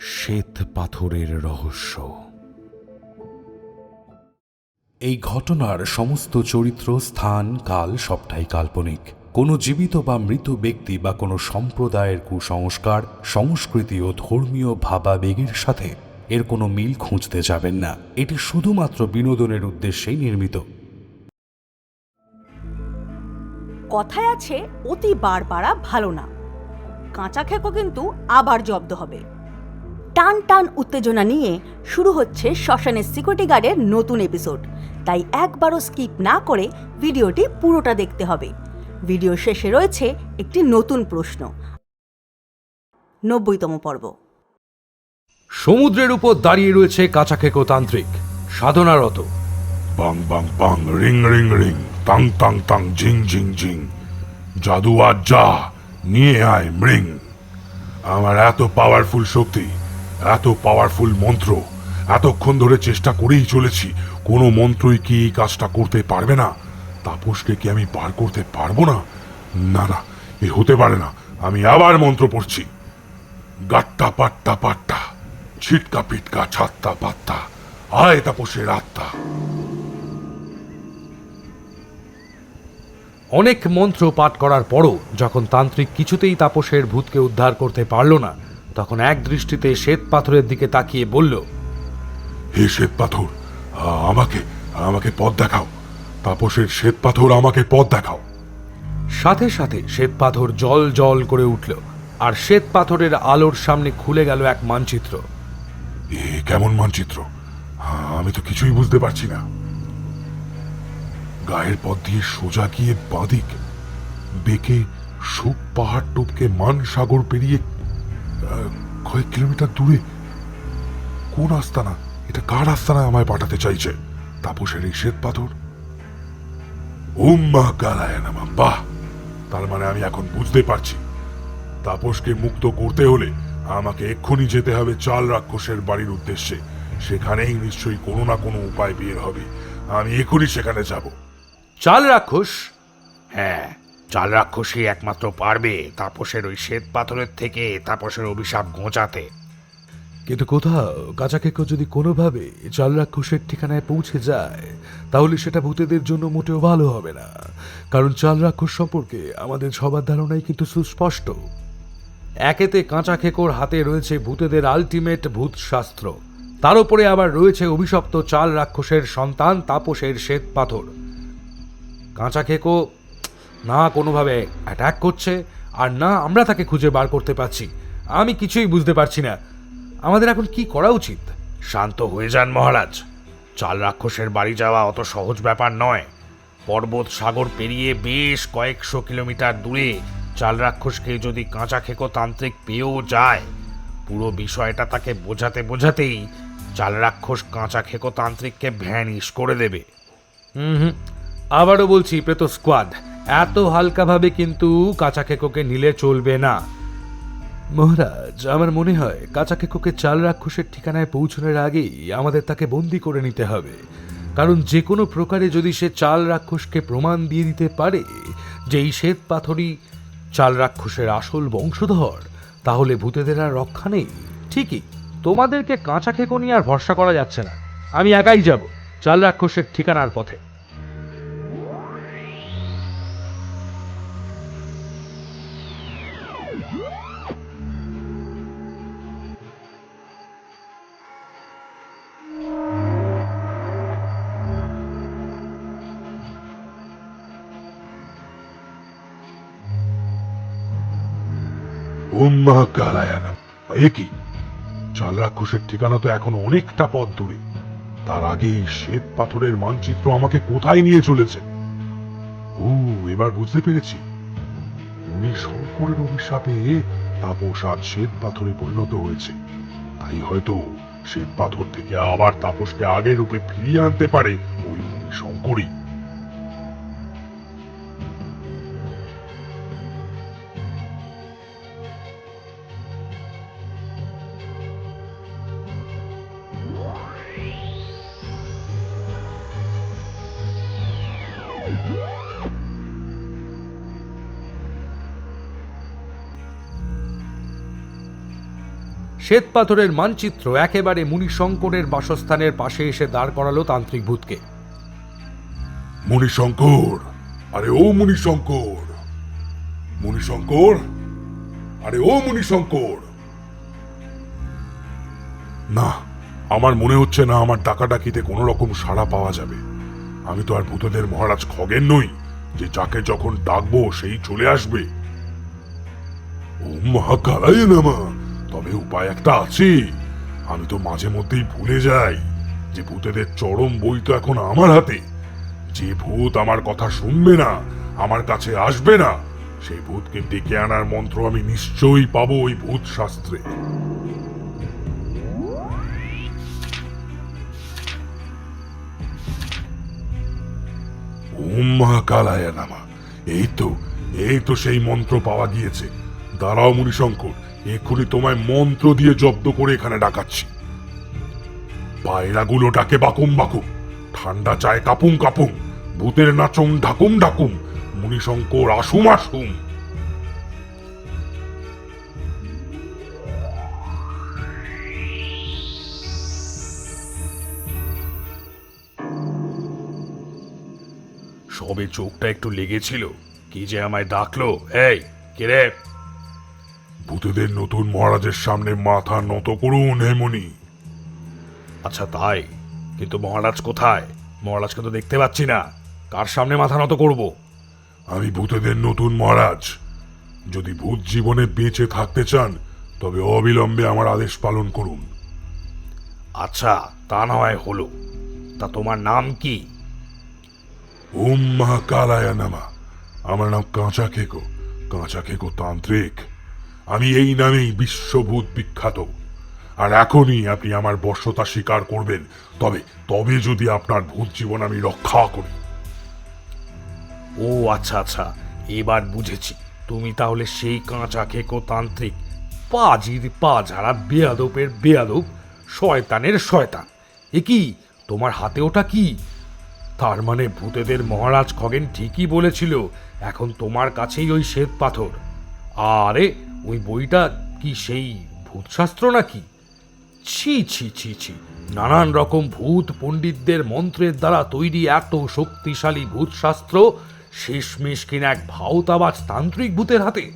শ্বেত পাথরের রহস্য। এই ঘটনার সমস্ত চরিত্র স্থান কাল সবটাই কাল্পনিক। কোনো জীবিত বা মৃত ব্যক্তি বা কোনো সম্প্রদায়ের কুসংস্কার সংস্কৃতি ও ধর্মীয় ভাবাবেগের সাথে এর কোনো মিল খুঁজতে যাবেন না। এটি শুধুমাত্র বিনোদনের উদ্দেশ্যেই নির্মিত। কথায় আছে অতি বার বাড়া ভালো না। কাঁচা খেকো কিন্তু আবার জব্দ হবে। টান টান উত্তেজনা নিয়ে শুরু হচ্ছে শ্মশানের সিকিউরিটি গার্ডের নতুন এপিসোড তাই একবারও স্কিপ না করে ভিডিওটি পুরোটা দেখতে হবে। ভিডিও শেষে রয়েছে একটি নতুন প্রশ্ন। নব্বইতম পর্ব। সমুদ্রের উপর দাঁড়িয়ে রয়েছে কাঁচাখেকো তান্ত্রিক সাধনারত। বাং বাং বাং রিং রিং রিং তাং তাং তাং ঝিং ঝিং ঝিং। জাদু আর যা নিয়ে আয় মৃং। আমার এত পাওয়ারফুল শক্তি। এত পাওয়ারফুল মন্ত্র। এতক্ষণ ধরে চেষ্টা করেই চলেছি। কোনো মন্ত্রই কি এই কাজটা করতে পারবে না? তাপসকে কি আমি পার করতে পারব না? না না, এ হতে পারে না। আমি আবার মন্ত্র পড়ছি। গাট্টা পাট্টা পাট্টা ছিটকা পিটকা, ছাত্তা পাত্তা। আয় তাপসের আত্মা। অনেক মন্ত্র পাঠ করার পরও যখন তান্ত্রিক কিছুতেই তাপসের ভূতকে উদ্ধার করতে পারল না তখন এক দৃষ্টিতে শ্বেত পাথরের দিকে তাকিয়ে বলল হে শ্বেত পাথর আমাকে আমাকে পথ দেখাও। তাপসের শ্বেত পাথর আমাকে পথ দেখাও। সাথে সাথে শ্বেত পাথর জল জল করে উঠল আর শ্বেত পাথরের আলোর সামনে খুলে গেল এক মানচিত্র। এ কেমন মানচিত্র? আমি তো কিছুই বুঝতে পারছি না। গায়ের পথ দিয়ে সোজা গিয়ে বাঁদিক বেঁকে সুপ পাহাড় টপকে মান সাগর পেরিয়ে কয়েক কিলোমিটার দূরে। কোন আস্তানা? এটা কার আস্তানা আমায় পাঠাতে চাইছে? তাপসের এই শ্বেত পাথর? উম্মা কালায় নামা বাহ! তার মানে আমি এখন বুঝতে পারছি। তাপসকে মুক্ত করতে হলে আমাকে এক্ষুনি যেতে হবে চাল রাক্ষসের বাড়ির উদ্দেশ্যে। সেখানেই নিশ্চয়ই কোনো না কোনো উপায় বের হবে। আমি এক্ষুনি সেখানে যাব। চাল রাক্ষস? হ্যাঁ চাল রাক্ষসই একমাত্র পারবে তাপসের ওই শ্বেত পাথরের থেকে তাপসের অভিশাপ ঘোচাতে। কিন্তু কোথাও কাছাকেকো যদি কোনোভাবে চাল রাক্ষসের ঠিকানায় পৌঁছে যায়, তাহলে সেটা ভূতেদের জন্য মোটেও ভালো হবে না। কারণ চাল রাক্ষস সম্পর্কে আমাদের সবার ধারণাই কিন্তু সুস্পষ্ট। একেতে কাঁচা খেকোর হাতে রয়েছে ভূতেদের আলটিমেট ভূত শাস্ত্র তার উপরে আবার রয়েছে অভিশপ্ত চাল রাক্ষসের সন্তান তাপসের শ্বেত পাথর। কাঁচা খেকো না কোনোভাবে অ্যাটাক করছে, আর না আমরা তাকে খুঁজে বার করতে পারছি। আমি কিছুই বুঝতে পারছি না। আমাদের এখন কি করা উচিত? শান্ত হয়ে যান মহারাজ। চাল রাক্ষসের বাড়ি যাওয়া অত সহজ ব্যাপার নয়। পর্বত সাগর পেরিয়ে বেশ কয়েকশো কিলোমিটার দূরে চাল রাক্ষসকে যদি কাঁচা খেকো তান্ত্রিক পেয়েও যায়, পুরো বিষয়টা তাকে বোঝাতে বোঝাতেই চাল রাক্ষস কাঁচা খেকো তান্ত্রিককে ভ্যানিশ করে দেবে। হুম হুম। আবারও বলছি, প্রেত স্কোয়াড এত হালকাভাবে কিন্তু কাঁচা খেকোকে নিলে চলবে না। মহারাজ, আমার মনে হয় কাঁচা খেকোকে চাল রাক্ষসের ঠিকানায় পৌঁছানোর আগেই আমাদের তাকে বন্দি করে নিতে হবে। কারণ যে কোনো প্রকারে যদি সে চাল রাক্ষসকে প্রমাণ দিয়ে দিতে পারে যে এই শ্বেত পাথরই চাল রাক্ষসের আসল বংশধর, তাহলে ভূতেদের আর রক্ষা নেই। ঠিকই, তোমাদেরকে কাঁচা খেকো নিয়ে আর ভরসা করা যাচ্ছে না। আমি একাই যাব চাল রাক্ষসের ঠিকানার পথে। রাক্ষসের ঠিকানা তো এখন অনেকটা পথ দূরে। তার আগে শ্বেত পাথরের মানচিত্র আমাকে কোথায় নিয়ে চলেছে? ও, এবার বুঝতে পেরেছি। উনি শঙ্করের অভিশাপে তাপস আজ শ্বেত পাথরে পরিণত হয়েছে। তাই হয়তো শ্বেত পাথর থেকে আবার তাপসকে আগের রূপে ফিরিয়ে আনতে পারে ওই মুনি শঙ্করই শ্বেত পাথরের মানচিত্র একেবারে মুনিশঙ্করের বাসস্থানের পাশে এসে দাঁড় করালো তান্ত্রিক ভূতকে। মণিশঙ্কর আরে ও মণিশঙ্কর মণিশঙ্কর আরে ও মণিশঙ্কর না, আমার মনে হচ্ছে না আমার ডাকাডাকিতে কোনো রকম সাড়া পাওয়া যাবে। আমি তো আর ভূতদের মহারাজ খগেন নই, যে যাকে যখন ডাকবো সেই চলে আসবে। ও মহাকালাই নামা! তবে উপায় একটা আছে। আমি তো মাঝে মধ্যেই ভুলে যাই যে ভূতেদের চরম বই তো এখন আমার হাতে। যে ভূত আমার কথা শুনবে না, আমার কাছে আসবে না সেই ভূতকে ডেকে আনার মন্ত্র আমি নিশ্চয়ই পাবো ওই ভূত শাস্ত্রে। ওম নামা। এই তো এই তো সেই মন্ত্র পাওয়া গিয়েছে। দাঁড়াও মুনিশঙ্কর এক্ষুনি তোমায় মন্ত্র দিয়ে জব্দ করে এখানে ডাকাচ্ছি। পায়রাগুলো ডাকে বাকুম বাকুম, ঠান্ডা চায় কাপুম কাপুম, ভূতের নাচম ঢাকুম ঢাকুম, মুনিশঙ্কর আসুম আসুম। সবে চোখটা একটু লেগেছিল, কি যে আমায় ডাকলো? এই, কে রে? ভূতেদের নতুন মহারাজের সামনে মাথা নত করুন হেমনি আচ্ছা তাই? কিন্তু মহারাজ কোথায়? মহারাজকে তো দেখতে পাচ্ছি না। কার সামনে মাথা নত করব? আমি ভূতেদের নতুন মহারাজ। যদি ভূত জীবনে বেঁচে থাকতে চান তবে অবিলম্বে আমার আদেশ পালন করুন। আচ্ছা তা না হয় হলো। তা তোমার নাম কি? ওম মহাকালায় নামা। আমার নাম কাঁচা খেকো। কাঁচা খেকো তান্ত্রিক। আমি এই নামেই বিশ্বভূত বিখ্যাত। আর এখনই আপনি আমার বর্ষতা স্বীকার করবেন। তবে তবে যদি আপনার ভূত জীবন আমি রক্ষা করি। ও আচ্ছা আচ্ছা এবার বুঝেছি। তুমি তাহলে সেই কাঁচা খেকো তান্ত্রিক। পাজির পা ঝাড়া বেয়াদপের বেয়াদব, শয়তানের শয়তান। এ কি? তোমার হাতে ওটা কি? তার মানে ভূতেদের মহারাজ খগেন ঠিকই বলেছিল, এখন তোমার কাছেই ওই শ্বেত পাথর। আরে ওই বইটা কি সেই ভূতশাস্ত্র নাকি? ছি ছি ছি ছি। নানান রকম ভূত পণ্ডিতদের মন্ত্রের দ্বারা তৈরি এত শক্তিশালী ভূতশাস্ত্র শেষমেশ কিনা এক ভাওতাবাজ তান্ত্রিক ভূতের হাতে।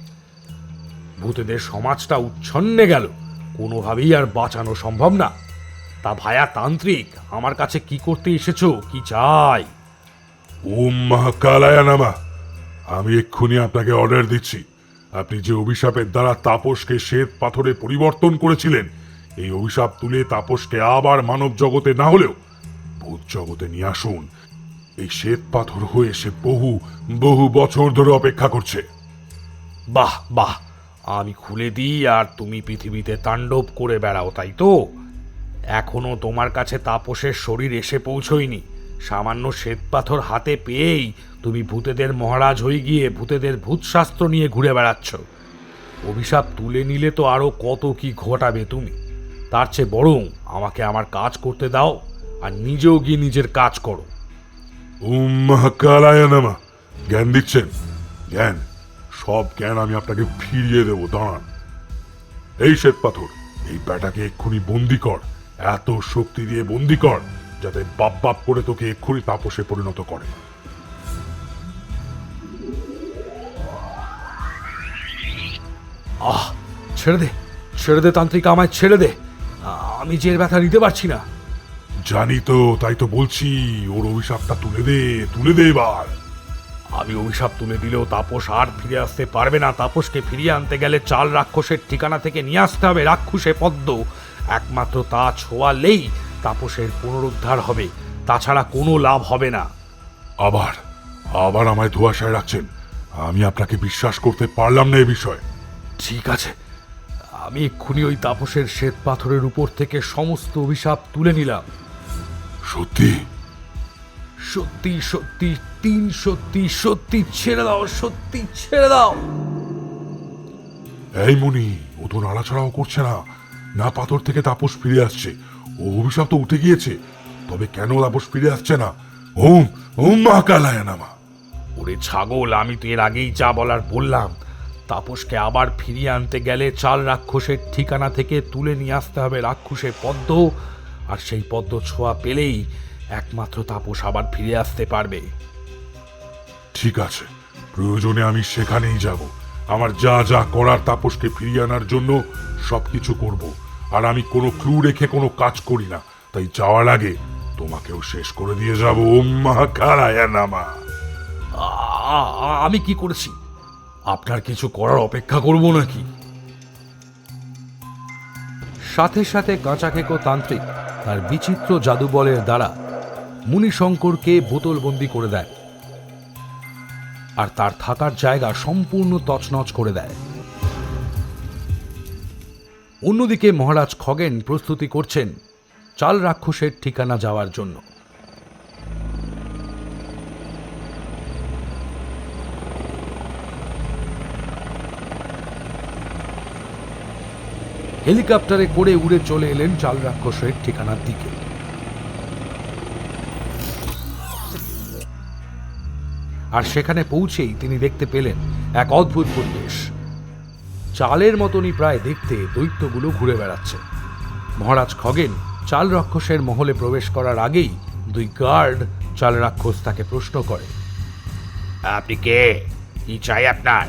ভূতেদের সমাজটা উচ্ছন্নে গেল। কোনোভাবেই আর বাঁচানো সম্ভব না। তা ভায়া তান্ত্রিক, আমার কাছে কি করতে এসেছ, কি চাই? ওম মহাকালায় নামা আমি এক্ষুনি আপনাকে অর্ডার দিচ্ছি। আপনি যে অভিশাপের দ্বারা তাপসকে শ্বেত পাথরে পরিবর্তন করেছিলেন, এই অভিশাপ তুলে তাপসকে আবার মানব জগতে না হলেও ভূত জগতে নিয়ে আসুন। এই শ্বেত পাথর হয়ে সে বহু বহু বছর ধরে অপেক্ষা করছে। বাহ বাহ, আমি খুলে দিই আর তুমি পৃথিবীতে তাণ্ডব করে বেড়াও, তাই তো? এখনও তোমার কাছে তাপসের শরীর এসে পৌঁছয়নি। সামান্য শ্বেতপাথর হাতে পেয়েই তুমি ভূতেদের মহারাজ হয়ে গিয়ে ভূতেদের ভূতশাস্ত্র নিয়ে ঘুরে বেড়াচ্ছ। অভিশাপ তুলে নিলে তো আরও কত কি ঘটাবে তুমি। তার চেয়ে বরং আমাকে আমার কাজ করতে দাও আর নিজেও গিয়ে নিজের কাজ করো। নামা। জ্ঞান দিচ্ছেন? জ্ঞান। সব জ্ঞান আমি আপনাকে ফিরিয়ে দেবো, দাঁড়ান। এই শ্বেত পাথর এই ব্যাটাকে এক্ষুনি বন্দি কর। এত শক্তি দিয়ে বন্দি কর। যাতে বাপ বাপ করে তোকে এক্ষুনি তাপসে পরিণত করে। আহ ছেড়ে দে ছেড়ে দে তান্ত্রিক আমায় ছেড়ে দে। আমি যে ব্যথা নিতে পারছি না। জানি তো তাই তো বলছি ওর অভিশাপটা তুলে দে তুলে দে এবার। আমি অভিশাপ তুলে দিলেও তাপস আর ফিরে আসতে পারবে না। তাপসকে ফিরিয়ে আনতে গেলে চাল রাক্ষসের ঠিকানা থেকে নিয়ে আসতে হবে রাক্ষসে পদ্ম। একমাত্র তা ছোঁয়ালেই তাপসের পুনরুদ্ধার হবে। তাছাড়া কোনো লাভ হবে না। আবার আবার আমায় ধোয়াশায় রাখছেন। আমি আপনাকে বিশ্বাস করতে পারলাম না এ বিষয়ে। ঠিক আছে। আমি এক্ষুনি ওই তাপসের শ্বেত পাথরের উপর থেকে সমস্ত অভিশাপ তুলে নিলাম। সত্যি? সত্যি সত্যি তিন সত্যি সত্যি ছেড়ে দাও সত্যি ছেড়ে দাও। এই মুনি ও তো নাড়াছাড়াও করছে না। না পাথর থেকে তাপস ফিরে আসছে। অভিশাপ তো উঠে গিয়েছে। তবে কেন তাপস ফিরে আসছে না? ওম ওম মহাকালায় নামা। ওরে ছাগল আমি তো এর আগেই যা বলার বললাম। তাপসকে আবার ফিরিয়ে আনতে গেলে চাল রাক্ষসের ঠিকানা থেকে তুলে নিয়ে আসতে হবে রাক্ষসের পদ্ম। আর সেই পদ্ম ছোঁয়া পেলেই একমাত্র তাপস আবার ফিরে আসতে পারবে। ঠিক আছে প্রয়োজনে আমি সেখানেই যাব। আমার যা যা করার তাপসকে ফিরিয়ে আনার জন্য সবকিছু করব। আর আমি কোনো ক্লু রেখে কোনো কাজ করি না। তাই যাওয়ার আগে তোমাকেও শেষ করে দিয়ে যাব নামা আমি কি করেছি? আপনার কিছু করার অপেক্ষা করব নাকি? সাথে সাথে কাঁচাকেকো তান্ত্রিক তার বিচিত্র জাদুবলের দ্বারা মুনিশঙ্করকে বোতলবন্দি করে দেয়। আর তার থাকার জায়গা সম্পূর্ণ তছনছ করে দেয়। অন্যদিকে মহারাজ খগেন প্রস্তুতি করছেন চাল রাক্ষসের ঠিকানা যাওয়ার জন্য। হেলিকপ্টারে করে উড়ে চলে এলেন চাল রাক্ষসের ঠিকানার দিকে। আর সেখানে পৌঁছেই তিনি দেখতে পেলেন এক অদ্ভুত পরিবেশ। চালের মতনই প্রায় দেখতে দৈত্যগুলো ঘুরে বেড়াচ্ছে। মহারাজ খগেন চাল রাক্ষসের মহলে প্রবেশ করার আগেই দুই গার্ড চাল রাক্ষস তাকে প্রশ্ন করে। আপনি কে? কি চাই আপনার?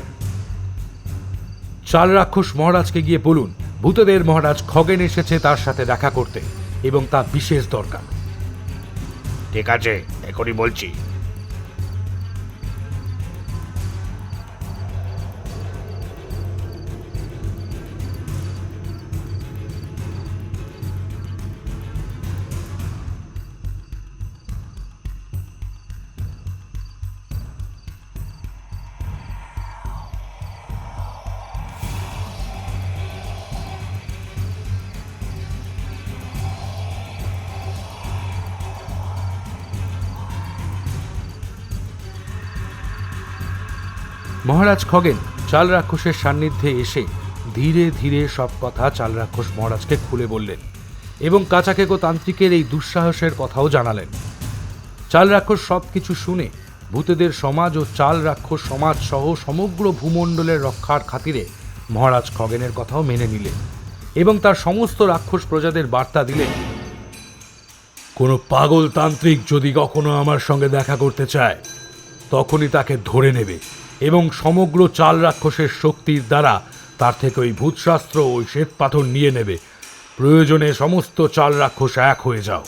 চাল রাক্ষস মহারাজকে গিয়ে বলুন ভূতদের মহারাজ খগেন এসেছে তার সাথে দেখা করতে এবং তা বিশেষ দরকার। ঠিক আছে এখনই বলছি। মহারাজ খগেন, চাল রাক্ষসের সান্নিধ্যে এসে ধীরে ধীরে সব কথা চাল রাক্ষস মহারাজকে খুলে বললেন এবং কাচাকেকো তান্ত্রিকের এই দুঃসাহসের কথাও জানালেন। চাল রাক্ষস সব কিছু শুনে ভূতেদের সমাজ ও চাল রাক্ষস সমাজ সহ সমগ্র ভূমণ্ডলের রক্ষার খাতিরে মহারাজ খগেনের কথাও মেনে নিলেন এবং তার সমস্ত রাক্ষস প্রজাদের বার্তা দিলেন, কোনো পাগল তান্ত্রিক যদি কখনো আমার সঙ্গে দেখা করতে চায়, তখনই তাকে ধরে নেবে। এবং সমগ্র চাল রাক্ষসের শক্তির দ্বারা তার থেকে ওই ভূতশাস্ত্র ওই শ্বেত পাথর নিয়ে নেবে। প্রয়োজনে সমস্ত চাল রাক্ষস এক হয়ে যাও।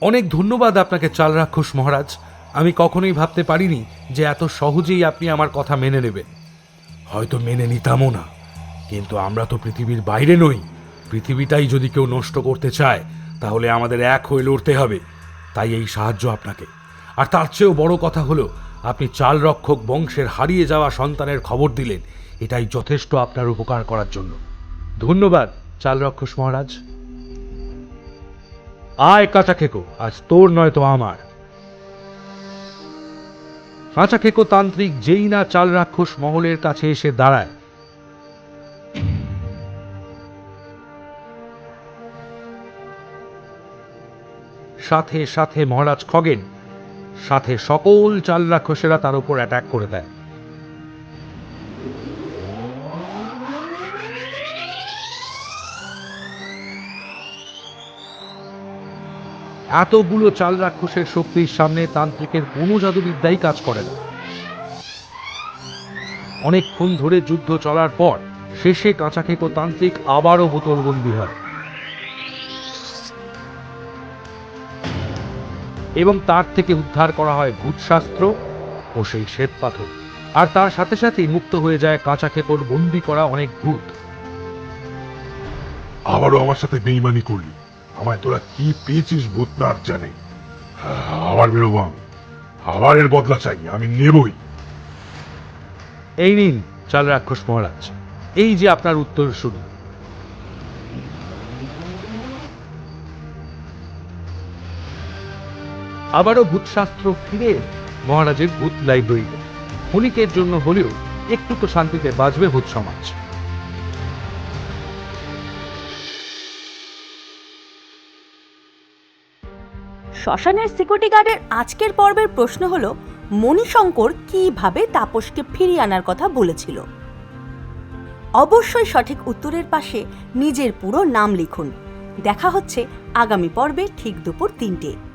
অনেক ধন্যবাদ আপনাকে, চাল রাক্ষস মহারাজ। আমি কখনোই ভাবতে পারিনি যে এত সহজেই আপনি আমার কথা মেনে নেবেন। হয়তো মেনে নিতামও না। কিন্তু আমরা তো পৃথিবীর বাইরে নই। পৃথিবীটাই যদি কেউ নষ্ট করতে চায়, তাহলে আমাদের এক হয়ে লড়তে হবে। তাই এই সাহায্য আপনাকে। আর তার চেয়েও বড় কথা হলো আপনি চাল রক্ষক বংশের হারিয়ে যাওয়া সন্তানের খবর দিলেন। এটাই যথেষ্ট আপনার উপকার করার জন্য। ধন্যবাদ চাল রক্ষস মহারাজ। আয় কাঁচা খেকো, আজ তোর নয় তো আমার। কাঁচা খেকো তান্ত্রিক যেই না চাল রাক্ষস মহলের কাছে এসে দাঁড়ায়। সাথে সাথে মহারাজ খগেন সাথে সকল চাল রাক্ষসেরা তার উপর অ্যাটাক করে দেয়। এতগুলো চাল রাক্ষসের শক্তির সামনে তান্ত্রিকের কোনো জাদুবিদ্যাই কাজ করে না। অনেকক্ষণ ধরে যুদ্ধ চলার পর শেষে কাঁচাকেকো তান্ত্রিক আবারও বোতলবন্দি হয়। এবং তার থেকে উদ্ধার করা হয় ভূতশাস্ত্র ও সেই শ্বেত পাথর। আর তার সাথে সাথেই মুক্ত হয়ে যায় কাঁচা খেপর বন্দি করা অনেক ভূত। আবারও আমার সাথে বেইমানি করলি। আমায় তোরা কি পেয়েছিস ভূত ভূতনাথ জানে। আবার বেরোবো আমি। আবার এর বদলা চাই আমি নেবই। এই নিন চাল রাক্ষস মহারাজ। এই যে আপনার উত্তর শুরু আবারও ভূতশাস্ত্র ফিরে মহারাজের ভূত লাইব্রেরিতে ক্ষণিকের জন্য হলেও একটু তো শান্তিতে বাঁচবে ভূত সমাজ। শ্মশানের সিকিউরিটি গার্ডের আজকের পর্বের প্রশ্ন হল, মণিশঙ্কর কীভাবে তাপসকে ফিরিয়ে আনার কথা বলেছিল? অবশ্যই সঠিক উত্তরের পাশে নিজের পুরো নাম লিখুন। দেখা হচ্ছে আগামী পর্বে ঠিক দুপুর তিনটে।